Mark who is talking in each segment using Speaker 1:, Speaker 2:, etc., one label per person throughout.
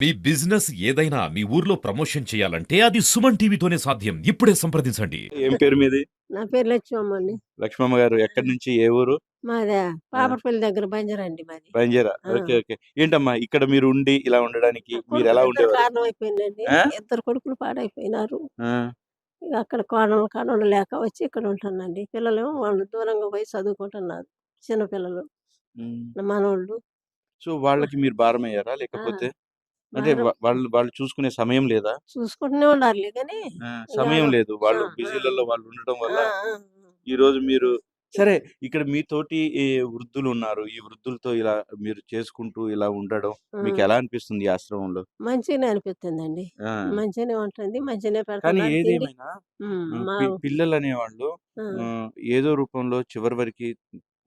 Speaker 1: మీ business ఏదైనా మీ ఊర్లో promotion చేయాలంటే అది సుమన్ టీవీతోనే సాధ్యం. ఇప్పుడే సంప్రదించండి.
Speaker 2: ఏం పేరు మీది?
Speaker 3: నా పేరు లక్ష్మమ్మ అండి.
Speaker 2: లక్ష్మమ్మ గారు ఎక్కడి నుంచి ఏ ఊరు?
Speaker 3: మాదే పాపరపల్లి దగ్గర బంజరండి మాది.
Speaker 2: బంజారా. Okay okay. ఏంటమ్మా ఇక్కడ మీరు ఉండి ఇలా ఉండడానికి మీరు ఎలా ఉండేవారు?
Speaker 3: కారణం అయిపోయిందండి
Speaker 2: ఆ?
Speaker 3: ఇద్దరు కొడుకులు పాడైపోయినారు.
Speaker 2: ఆ,
Speaker 3: ఇక అక్కడ కోడలు కాడలు లేక వచ్చి ఇక్కడ ఉంటున్నాండి పిల్లలు వాళ్ళు దూరంగా పోయి చదువుకుంటున్నారు చిన్న పిల్లలు
Speaker 2: ఉమ్.
Speaker 3: నా మనోళ్ళు.
Speaker 2: సో వాళ్ళకి మీరు భారం అయ్యారా లేకపోతే? వా- వాళ్ళు వాళ్ళు చూసుకునే సమయం లేదా?
Speaker 3: చూసుకుంటూనే ఉండాలి కానీ
Speaker 2: సమయం లేదు. వాళ్ళు బిజీలలో వాళ్ళు ఉండడం వల్ల ఈ రోజు మీరు సరే ఇక్కడ మీతోటి ఈ వృద్ధులు ఉన్నారు. ఈ వృద్ధులతో ఇలా మీరు చేసుకుంటూ ఇలా ఉండడం. మీకు ఎలా అనిపిస్తుంది ఈ ఆశ్రమంలో?
Speaker 3: మంచిగానే అనిపిస్తుందండి.
Speaker 2: ఆ,
Speaker 3: మంచిగానే ఉంటుంది. మంచిగానే
Speaker 2: కానీ. ఏదేమైనా పిల్లలు అనేవాళ్ళు ఏదో రూపంలో చివరి వరకు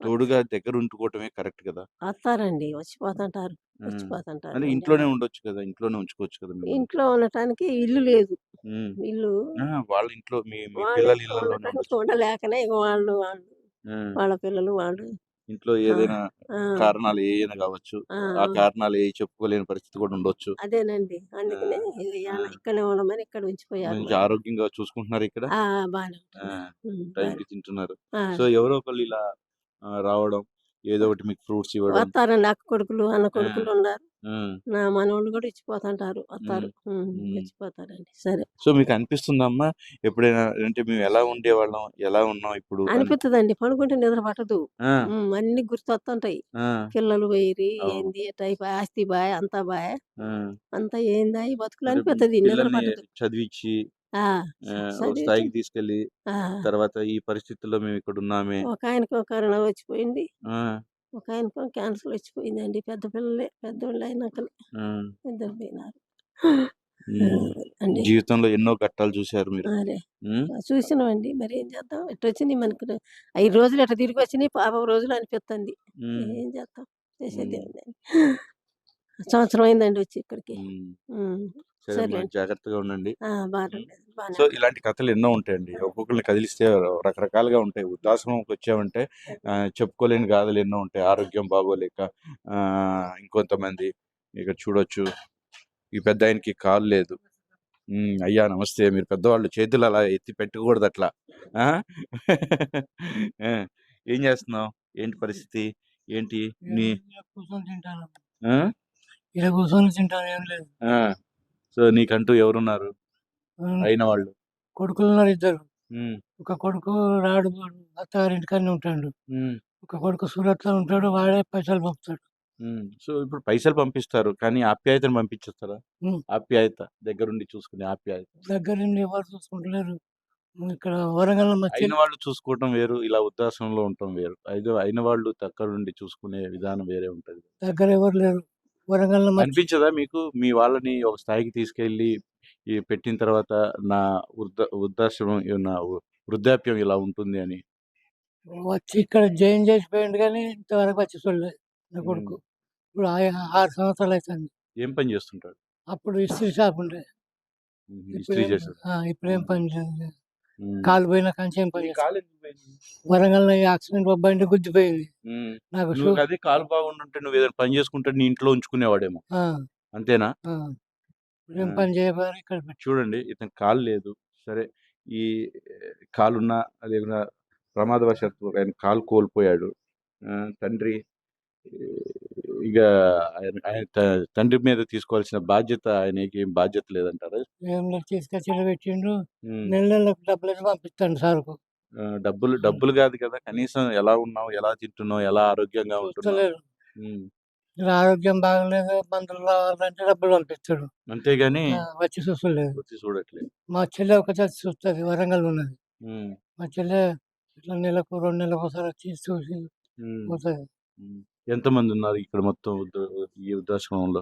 Speaker 2: తోడుగా దగ్గర ఉంటుకోవటమే కరెక్ట్ కదా!
Speaker 3: వస్తారండి వచ్చిపోతుంటారు. వచ్చిపోతుంటారు.
Speaker 2: అంటే ఇంట్లోనే ఉండొచ్చు కదా! ఇంట్లోనే ఉంచుకోవచ్చు కదా మిమ్మల్ని.
Speaker 3: ఇంట్లో ఉండటానికి ఇల్లు లేదు.
Speaker 2: ఉమ్.
Speaker 3: ఇల్లు
Speaker 2: ఆ, వాళ్ళ ఇంట్లో మీ మీ
Speaker 3: వాళ్ళ
Speaker 2: పిల్లల
Speaker 3: ఇంట్లో
Speaker 2: ఇళ్ళలోనే
Speaker 3: ఉండటానికి
Speaker 2: ఉండొచ్చు.
Speaker 3: ఉండలేకనే ఇక వాళ్ళు వాళ్ళు వాళ్ళ పిల్లలు వాళ్ళు
Speaker 2: ఇంట్లో ఏదైనా
Speaker 3: ఆ,
Speaker 2: కారణాలు ఏదైనా కావచ్చు.
Speaker 3: ఆ,
Speaker 2: ఆ కారణాలు ఏ చెప్పుకోలేని పరిస్థితి కూడా ఉండొచ్చు.
Speaker 3: అదేనండి. అందుకనే ఇక్కడే ఉండమని ఇక్కడ ఉంచిపోయారు
Speaker 2: మంచి ఆరోగ్యంగా చూసుకుంటున్నారు ఇక్కడ.
Speaker 3: బాగానే
Speaker 2: ఆ, టైంకి తింటున్నారు. సో ఎవరో ఒకళ్ళు ఇలా రావడం ఏదో ఒకటి మీకు ఫ్రూట్స్ ఇవ్వడం.
Speaker 3: వస్తారండి అక్క కొడుకులు అన్న కొడుకులు ఉన్నారు. నా మనోళ్ళు కూడా ఇచ్చిపోతుంటారు. వస్తారు. ఇచ్చిపోతారండి. సరే.
Speaker 2: సో మీకు అనిపిస్తుందమ్మా? ఎప్పుడైనా అంటే మేము ఎలా ఉండేవాళ్ళం? ఎలా ఉన్నాం ఇప్పుడు? అని?
Speaker 3: అనిపిస్తుందండి పడుకుంటే నిద్ర పట్టదు. అన్ని గుర్తొస్తుంటాయి. పిల్లలు
Speaker 2: అవును.
Speaker 3: ఏంది టైప్ ఆస్తి బాయ్ అంతా బాయ్. అంతా ఏందా ఈ బతుకులు అనిపిస్తుంది నిద్ర పట్టదు.
Speaker 2: చదివించి
Speaker 3: ఆ,
Speaker 2: ఆ, ఒక
Speaker 3: చదివించి-
Speaker 2: స్థాయికి తీసుకెళ్ళి
Speaker 3: ఆ,
Speaker 2: తర్వాత ఈ పరిస్థితుల్లో మేము ఇక్కడ ఉన్నామే.
Speaker 3: ఒక ఆయనకు కరోనా వచ్చిపోయింది.
Speaker 2: ఆ,
Speaker 3: ఒక ఆయనకు క్యాన్సర్ వచ్చిపోయిందండి. పెద్ద పిల్లలే పెద్దోళ్ళు అయినాక
Speaker 2: ఆ,
Speaker 3: ఇద్దరు పోయినారు.
Speaker 2: ఉమ్.
Speaker 3: అండి.
Speaker 2: జీవితంలో ఎన్నో ఘట్టాలు చూశారు మీరు. ఉమ్,
Speaker 3: చూసినామండి. మరి ఏం చేద్దాం? ఇట్లా వచ్చినాయి మనకు? ఐదు రోజులు ఇట్లా తిరిగి వచ్చినాయి? పాప రోజులు అనిపిస్తుంది
Speaker 2: ఉమ్,
Speaker 3: ఏం చేద్దాం? చేసేది
Speaker 2: ఉమ్.
Speaker 3: ఏముందండి. సంవత్సరం అయిందండి వచ్చి ఇక్కడికి.
Speaker 2: ఉమ్.
Speaker 3: ఉమ్,
Speaker 2: సరే. జాగ్రత్తగా ఉండండి. సో ఇలాంటి కథలు ఎన్నో ఉంటాయండి. ఒక్కొక్కరిని కదిలిస్తే రకరకాలుగా ఉంటాయి. వృద్ధాశ్రమంకి వచ్చామంటే ఆ, చెప్పుకోలేని గాథలు ఎన్నో ఉంటాయి. ఆరోగ్యం బాగోలేక ఆ, ఇంకొంతమంది ఇక్కడ చూడొచ్చు. ఈ పెద్ద ఆయనకి కాలు లేదు. అయ్యా నమస్తే. మీరు పెద్దవాళ్ళు చేతులు అలా ఎత్తి పెట్టకూడదు అట్లా. ఏం చేస్తున్నావు? ఏంటి పరిస్థితి? ఏంటి? నీ
Speaker 4: కూర్చొని తింటాను? ఇలా కూర్చొని తింటాను. ఏం లేదు.
Speaker 2: ఆ. సో నీకంటూ ఎవరున్నారు? అయిన వాళ్ళు.
Speaker 4: కొడుకులు ఉన్నారు ఇద్దరు ఒక కొడుకు రాడు అత్తగారి ఇంటికనే ఉంటాడు. ఒక కొడుకు సూరత్లో ఉంటాడు వాడే పైసలు పంపుతాడు.
Speaker 2: సో ఇప్పుడు పైసలు పంపిస్తారు కానీ ఆప్యాయతను పంపించేస్తారా. ఆప్యాయత దగ్గరుండి చూసుకునే ఆప్యాయత.
Speaker 4: దగ్గర నుండి ఎవరు చూసుకుంటలేరు. ఇక్కడ వరంగల్
Speaker 2: అయిన వాళ్ళు చూసుకోవటం వేరు ఇలా ఉద్దాసంలో ఉండటం వేరు. అయితే అయిన వాళ్ళు దగ్గరుండి చూసుకునే విధానం వేరే ఉంటది.
Speaker 4: దగ్గర ఎవరు లేరు. వరంగల్
Speaker 2: అనిపించదా మీకు? మీ వాళ్ళని ఒక స్థాయికి తీసుకెళ్ళి ఈ పెట్టిన తర్వాత నా వృద్ధ వృద్ధాశ్రమం నా వృద్ధాప్యం ఇలా ఉంటుంది అని?
Speaker 4: వచ్చి ఇక్కడ జాయిన్ చేసిపోయింది కానీ ఇంతవరకు వచ్చి చూడలేదు నా కొడుకు. ఇప్పుడు ఆరు సంవత్సరాలు అవుతుంది
Speaker 2: ఏం పని చేస్తుంటాడు?
Speaker 4: అప్పుడు ఇస్త్రీ షాప్ ఉండే. ఇప్పుడు
Speaker 2: ఇస్త్రీ
Speaker 4: ఏం-
Speaker 2: చేస్తాడు
Speaker 4: ఆ, ఇప్పుడు ఏం పని లేదు
Speaker 2: ఉమ్.
Speaker 4: కాలు పోయిన కంచి ఏం పని? వరంగల్ యాక్సిడెంట్ బండి గుద్దిపోయింది
Speaker 2: ఉమ్.
Speaker 4: నాకు
Speaker 2: అదే కాలు బాగుంటుంటే నువ్వు ఏదైనా పని చేసుకుంటే నీ ఇంట్లో ఉంచుకునేవాడేమో. అంతేనా.
Speaker 4: ఏం. పని చేయబోయారు ఇక్కడ
Speaker 2: చూడండి ఇతని కాలు లేదు. సరే ఈ కాలున్న అదేవిధంగా ప్రమాదవశాత్తు ఆయన కాలు కోల్పోయాడు. తండ్రి ఇక ఆయన తండ్రి మీద తీసుకోవాల్సిన బాధ్యత ఆయనకి ఏం బాధ్యత లేదంటారా?
Speaker 4: ఏం లేదు తీసుకొచ్చి పెట్టిండు నెల నెలకు డబ్బులు పంపిస్తాను సార్కు.
Speaker 2: ఆ, డబ్బులు డబ్బులు కాదు కదా కనీసం ఎలా ఉన్నావు ఎలా తింటున్నావు ఎలా ఆరోగ్యంగా ఉంటున్నావు?
Speaker 4: ఆరోగ్యం బాగలేదు మందులు రావాలంటే డబ్బులు పంపిస్తాడు.
Speaker 2: అంతేగాని
Speaker 4: వచ్చి చూస్తలేదు.
Speaker 2: వచ్చి చూడట్లేదు.
Speaker 4: మా చెల్లె ఒక చచ్చి చూస్తుంది వరంగల్ ఉన్నది. మా చెల్లె ఇట్లా నెలకు రెండు నెలలకు ఒకసారి వచ్చి చూసి పోతుంది.
Speaker 2: ఎంతమంది ఉన్నారు ఇక్కడ మొత్తం ఈ వృద్ధాశ్రమంలో?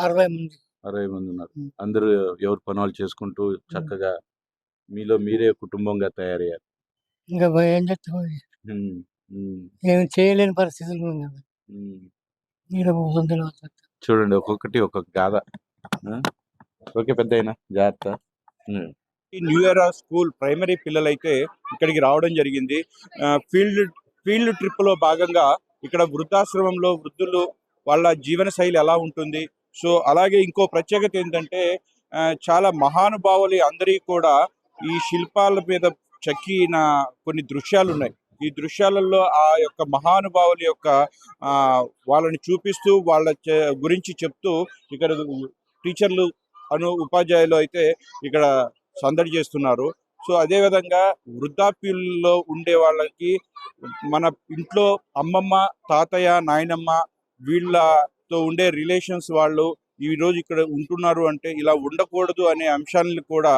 Speaker 4: అరవై మంది.
Speaker 2: అరవై మంది ఉన్నారు. అందరూ ఎవరు పనులు చేసుకుంటూ చక్కగా మీలో మీరే కుటుంబంగా తయారయ్యారు.
Speaker 4: ఇంకా ఏం చెప్తాం
Speaker 2: ఉమ్, ఉమ్,
Speaker 4: ఏం చేయలేని పరిస్థితులు
Speaker 2: చూడండి ఒక్కొక్కటి ఒక్కొక్క గాథ? ఓకే పెద్ద అయినా జాగ్రత్త
Speaker 5: న్యూ ఇయర్ స్కూల్ ప్రైమరీ పిల్లలైతే ఇక్కడికి రావడం జరిగింది. ఆ, ఫీల్డ్ ఫీల్డ్ ట్రిప్లో భాగంగా ఇక్కడ వృద్ధాశ్రమంలో వృద్ధులు వాళ్ళ జీవన శైలి ఎలా ఉంటుంది?
Speaker 2: సో అలాగే ఇంకో ప్రత్యేకత ఏంటంటే ఆ, చాలా మహానుభావులు అందరికీ కూడా ఈ శిల్పాల మీద చెక్కిన కొన్ని దృశ్యాలు ఉన్నాయి. ఈ దృశ్యాలలో ఆ యొక్క మహానుభావుల యొక్క ఆ వాళ్ళని చూపిస్తూ వాళ్ళ గురించి చెప్తూ ఇక్కడ టీచర్లు అను ఉపాధ్యాయులు అయితే ఇక్కడ సందడి చేస్తున్నారు. సో అదే విధంగా వృద్ధాప్యుల్లో ఉండే వాళ్ళకి మన ఇంట్లో అమ్మమ్మ తాతయ్య నాయనమ్మ వీళ్ళతో ఉండే రిలేషన్స్ వాళ్ళు ఈ రోజు ఇక్కడ ఉంటున్నారు అంటే ఇలా ఉండకూడదు అనే అంశాలను కూడా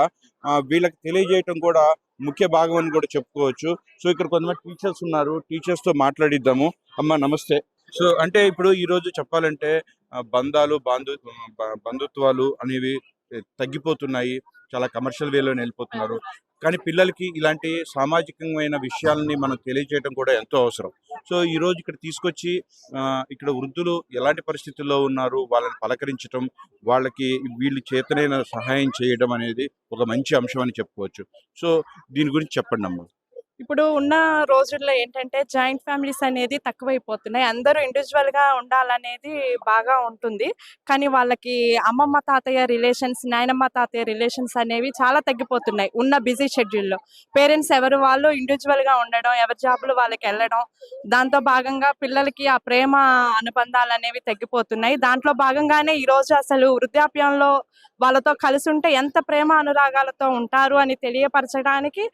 Speaker 2: వీళ్ళకి తెలియజేయటం కూడా ముఖ్య భాగం అని కూడా చెప్పుకోవచ్చు. సో ఇక్కడ కొంతమంది టీచర్స్ ఉన్నారు టీచర్స్తో మాట్లాడిద్దాము. అమ్మ నమస్తే. సో అంటే ఇప్పుడు ఈ రోజు చెప్పాలంటే బంధాలు బాంధు బంధుత్వాలు అనేవి తగ్గిపోతున్నాయి. చాలా కమర్షియల్ వేలో వెళ్ళిపోతున్నారు కానీ పిల్లలకి ఇలాంటి సామాజికమైన విషయాలని మనం తెలియజేయడం కూడా ఎంతో అవసరం. సో ఈ రోజు ఇక్కడ తీసుకొచ్చి ఇక్కడ వృద్ధులు ఎలాంటి పరిస్థితుల్లో ఉన్నారు వాళ్ళని పలకరించడం వాళ్ళకి వీళ్ళు చేతనైన సహాయం చేయడం అనేది ఒక మంచి అంశం అని చెప్పుకోవచ్చు. సో దీని గురించి చెప్పండి అమ్మా
Speaker 6: ఇప్పుడు ఉన్న రోజుల్లో ఏంటంటే జాయింట్ ఫ్యామిలీస్ అనేది తక్కువైపోతున్నాయి. అందరూ ఇండివిజువల్గా ఉండాలనేది బాగా ఉంటుంది. కానీ వాళ్ళకి అమ్మమ్మ తాతయ్య రిలేషన్స్ నాయనమ్మ తాతయ్య రిలేషన్స్ అనేవి చాలా తగ్గిపోతున్నాయి ఉన్న బిజీ షెడ్యూల్లో. పేరెంట్స్ ఎవరు వాళ్ళు ఇండివిజువల్గా ఉండడం ఎవరి జాబులు వాళ్ళకి వెళ్ళడం దాంతో భాగంగా పిల్లలకి ఆ ప్రేమ అనుబంధాలు అనేవి తగ్గిపోతున్నాయి. దాంట్లో భాగంగానే ఈ రోజు అసలు వృద్ధాప్యంలో వాళ్ళతో కలిసి ఉంటే ఎంత ప్రేమ అనురాగాలతో ఉంటారు అని తెలియపరచడానికి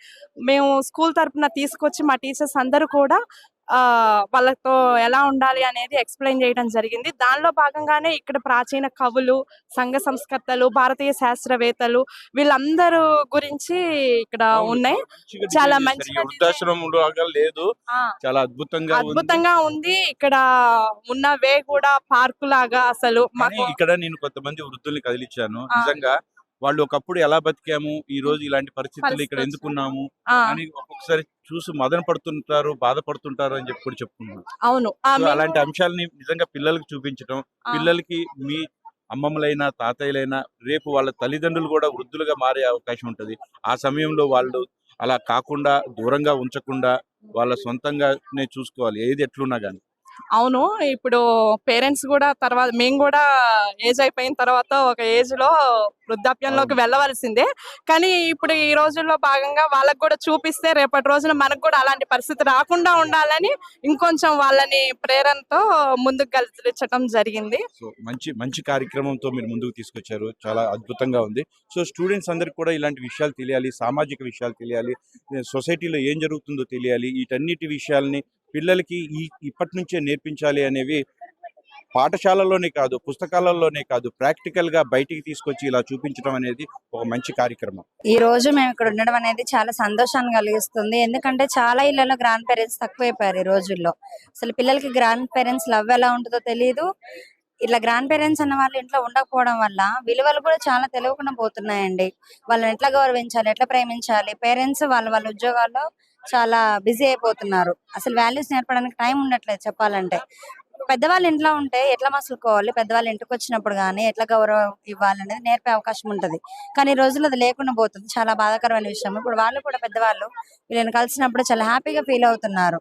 Speaker 6: మేము స్కూల్ తరపున తీసుకొచ్చి మా టీచర్స్ అందరూ కూడా వాళ్ళతో ఎలా ఉండాలి అనేది ఎక్స్ప్లెయిన్ చేయడం జరిగింది. దానిలో భాగంగానే ఇక్కడ ప్రాచీన కవులు సంఘ సంస్కర్తలు భారతీయ శాస్త్రవేత్తలు వీళ్ళందరూ గురించి ఇక్కడ ఉన్నాయి. చాలా మంచిగా
Speaker 2: లేదు. చాలా అద్భుతంగా
Speaker 6: అద్భుతంగా ఉంది. ఇక్కడ ఉన్న వే కూడా పార్కు లాగా అసలు
Speaker 2: ఇక్కడ నేను కొంతమంది వృద్ధుల్ని కదిలిచ్చాను.
Speaker 6: ఆ.
Speaker 2: నిజంగా వాళ్ళు ఒకప్పుడు ఎలా బతికాము? ఈ రోజు ఇలాంటి పరిస్థితులు ఇక్కడ ఎందుకున్నాము? అని ఒక్కొక్కసారి చూసి మదన పడుతుంటారు బాధపడుతుంటారు అని చెప్పి కూడా చెప్పుకున్నాను
Speaker 6: అవును.
Speaker 2: అలాంటి అంశాలని నిజంగా పిల్లలకి చూపించడం పిల్లలకి మీ అమ్మమ్మలైనా తాతయ్యలైనా రేపు వాళ్ళ తల్లిదండ్రులు కూడా వృద్ధులుగా మారే అవకాశం ఉంటుంది. ఆ సమయంలో వాళ్ళు అలా కాకుండా దూరంగా ఉంచకుండా వాళ్ళ సొంతంగానే చూసుకోవాలి. ఏది ఎట్లున్నా కానీ
Speaker 6: అవును. ఇప్పుడు పేరెంట్స్ కూడా తర్వాత మేము కూడా ఏజ్ అయిపోయిన తర్వాత ఒక ఏజ్లో వృద్ధాప్యంలోకి. వెళ్ళవలసిందే. కానీ ఇప్పుడు ఈ రోజుల్లో భాగంగా వాళ్ళకి కూడా చూపిస్తే రేపటి రోజున మనకు కూడా అలాంటి పరిస్థితి రాకుండా ఉండాలని ఇంకొంచెం వాళ్ళని ప్రేరణతో ముందుకు కలిచడం జరిగింది.
Speaker 2: సో మంచి మంచి కార్యక్రమంతో మీరు ముందుకు తీసుకొచ్చారు. చాలా అద్భుతంగా ఉంది. సో స్టూడెంట్స్ అందరికి కూడా ఇలాంటి విషయాలు తెలియాలి సామాజిక విషయాలు తెలియాలి సొసైటీలో ఏం జరుగుతుందో తెలియాలి వీటన్నిటి విషయాల్ని పిల్లలకి ఈ ఇప్పటి నుంచే నేర్పించాలి అనేవి పాఠశాలలోనే కాదు పుస్తకాలలోనే కాదు ప్రాక్టికల్గా బయటికి తీసుకొచ్చి ఇలా చూపించడం అనేది ఒక మంచి కార్యక్రమం.
Speaker 7: ఈ రోజు మేము ఇక్కడ ఉండడం అనేది చాలా సంతోషాన్ని కలిగిస్తుంది. ఎందుకంటే చాలా ఇళ్ళలో గ్రాండ్ పేరెంట్స్ తక్కువైపోయారు ఈ రోజుల్లో. అసలు పిల్లలకి గ్రాండ్ పేరెంట్స్ లవ్ ఎలా ఉంటుందో తెలియదు ఇట్లా గ్రాండ్ పేరెంట్స్ అన్న వాళ్ళు ఇంట్లో ఉండకపోవడం వల్ల విలువలు కూడా చాలా తెలియకుండా పోతున్నాయండి. వాళ్ళని ఎట్లా గౌరవించాలి ఎట్లా ప్రేమించాలి? పేరెంట్స్ వాళ్ళ వాళ్ళ ఉద్యోగాల్లో చాలా బిజీ అయిపోతున్నారు. అసలు వాల్యూస్ నేర్పడానికి టైం ఉండట్లేదు చెప్పాలంటే. పెద్దవాళ్ళు ఇంట్లో ఉంటే ఎట్లా మసులుకోవాలి? పెద్దవాళ్ళు ఇంటికి వచ్చినప్పుడు కానీ ఎట్లా గౌరవం ఇవ్వాలి అనేది నేర్పే అవకాశం ఉంటది. కానీ ఈ రోజుల్లో అది లేకుండా పోతుంది. చాలా బాధాకరమైన విషయం. ఇప్పుడు వాళ్ళు కూడా పెద్దవాళ్ళు వీళ్ళని కలిసినప్పుడు చాలా హ్యాపీగా ఫీల్ అవుతున్నారు.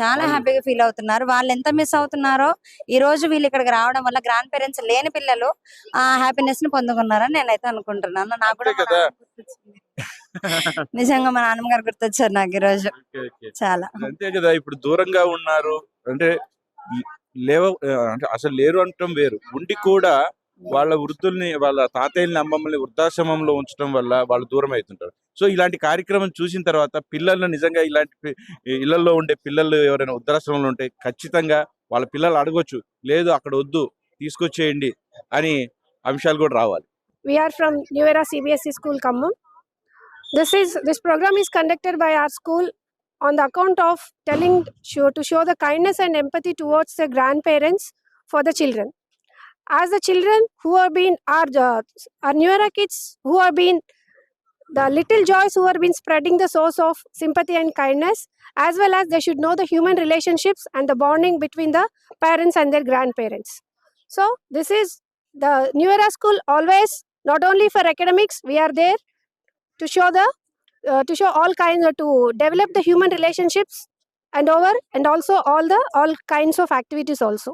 Speaker 7: చాలా హ్యాపీగా ఫీల్ అవుతున్నారు. వాళ్ళు ఎంత మిస్ అవుతున్నారో ఈ రోజు వీళ్ళు ఇక్కడికి రావడం వల్ల గ్రాండ్ పేరెంట్స్ లేని పిల్లలు ఆ హ్యాపీనెస్ని పొందుకున్నారని నేనైతే అనుకుంటున్నాను. నాకు కూడా నిజంగా మా నాన్నమ్మ గారు గుర్తొచ్చారు నాకు ఈ రోజు.
Speaker 2: Okay, okay.
Speaker 7: చాలా.
Speaker 2: అంతే కదా ఇప్పుడు దూరంగా ఉన్నారు. అంటే లేవ అంటే అసలు లేరు అనటం వేరు. ఉండి కూడా వాళ్ళ వృద్ధుల్ని వాళ్ళ తాతయ్యని అమ్మమ్మల్ని వృద్ధాశ్రమంలో ఉంచడం వల్ల వాళ్ళు దూరం అవుతుంటారు సో ఇలాంటి కార్యక్రమం చూసిన తర్వాత పిల్లలు నిజంగా ఇలాంటి ఇళ్ళలో ఉండే పిల్లలు ఎవరైనా వృద్ధాశ్రమంలో ఉంటే ఖచ్చితంగా వాళ్ళ పిల్లలు అడగొచ్చు. లేదు అక్కడ వద్దు తీసుకొచ్చేయండి అని అంశాలు కూడా రావాలి.
Speaker 8: Are from New Era CBSE School Khammam. This is this program is conducted by our school on the account of telling show to show the kindness and empathy towards the grandparents for the children. As the children who are being our uh, our New Era kids who are being the little joys who are been spreading the source of sympathy and kindness, as well as they should know the human relationships and the bonding between the parents and their grandparents. So this is the New Era School always not only for academics we are there to show the uh, to show all kinds to develop the human relationships and over and also all the all kinds of activities also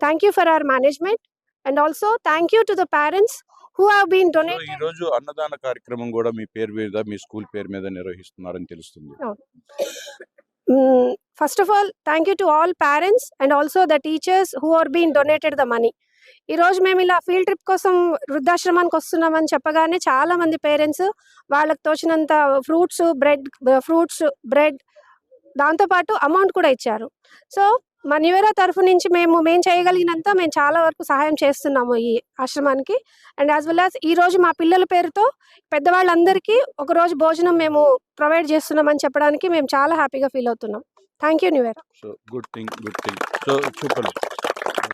Speaker 8: thank you for our management And also, thank you to the parents who have been
Speaker 2: so
Speaker 8: donated.
Speaker 2: ఈ రోజు అన్నదాన కార్యక్రమం కూడా మీ పేరు మీద మీ school పేరు మీద నిర్వహిస్తున్నారని తెలుస్తుంది
Speaker 8: Mm, first of all, thank you to all parents and also the teachers who are being donated the ఈరోజు మేము ఇలా ఫీల్డ్ ట్రిప్ కోసం వృద్ధాశ్రమానికి వస్తున్నామని చెప్పగానే చాలా మంది పేరెంట్స్ వాళ్ళకి తోచినంత ఫ్రూట్స్ బ్రెడ్ ఫ్రూట్స్ బ్రెడ్ దాంతోపాటు అమౌంట్ కూడా ఇచ్చారు. సో మా తరఫు నుంచి మేము మేము చేయగలిగినంత మేము చాలా వరకు సహాయం చేస్తున్నాము ఈ ఆశ్రమానికి. అండ్ యాజ్ వెల్ యాజ్ ఈ రోజు మా పిల్లల పేరుతో పెద్దవాళ్ళందరికీ ఒకరోజు భోజనం మేము ప్రొవైడ్ చేస్తున్నామని చెప్పడానికి మేము చాలా హ్యాపీగా ఫీల్ అవుతున్నాం. Thank you న్యూయరా
Speaker 2: so good thing good thing so చెప్పండి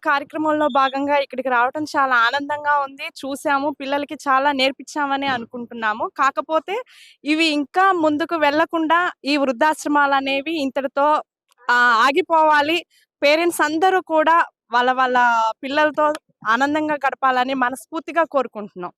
Speaker 6: కార్యక్రమంలో భాగంగా ఇక్కడికి రావడం చాలా ఆనందంగా ఉంది. చూసాము పిల్లలకి చాలా నేర్పించామని అనుకుంటున్నాము. కాకపోతే ఇవి ఇంకా ముందుకు వెళ్ళకుండా ఈ వృద్ధాశ్రమాలు అనేవి ఇంతటితో ఆగిపోవాలి. పేరెంట్స్ అందరూ కూడా వాళ్ళ వాళ్ళ పిల్లలతో ఆనందంగా గడపాలని మనస్ఫూర్తిగా కోరుకుంటున్నాం.